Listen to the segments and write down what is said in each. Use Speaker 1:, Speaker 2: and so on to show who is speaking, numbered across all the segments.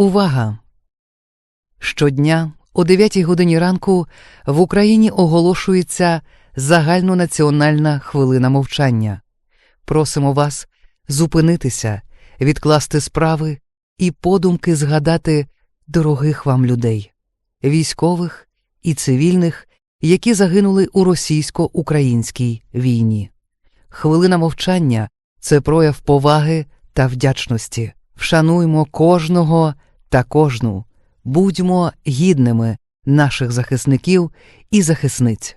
Speaker 1: Увага! Щодня о 9 годині ранку в Україні оголошується загальнонаціональна хвилина мовчання. Просимо вас зупинитися, відкласти справи і подумки згадати дорогих вам людей, військових і цивільних, які загинули у російсько-українській війні. Хвилина мовчання це прояв поваги та вдячності. Вшануймо кожного та кожну, будьмо гідними наших захисників і захисниць.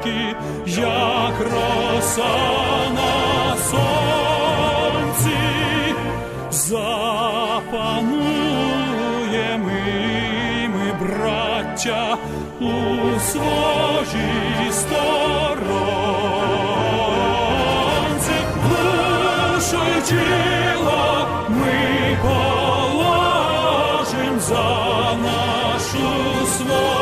Speaker 2: вороженьки, як роса на сонці, запануємо ми, браття, у своїй сторонці, душу ми положим за нашу свободу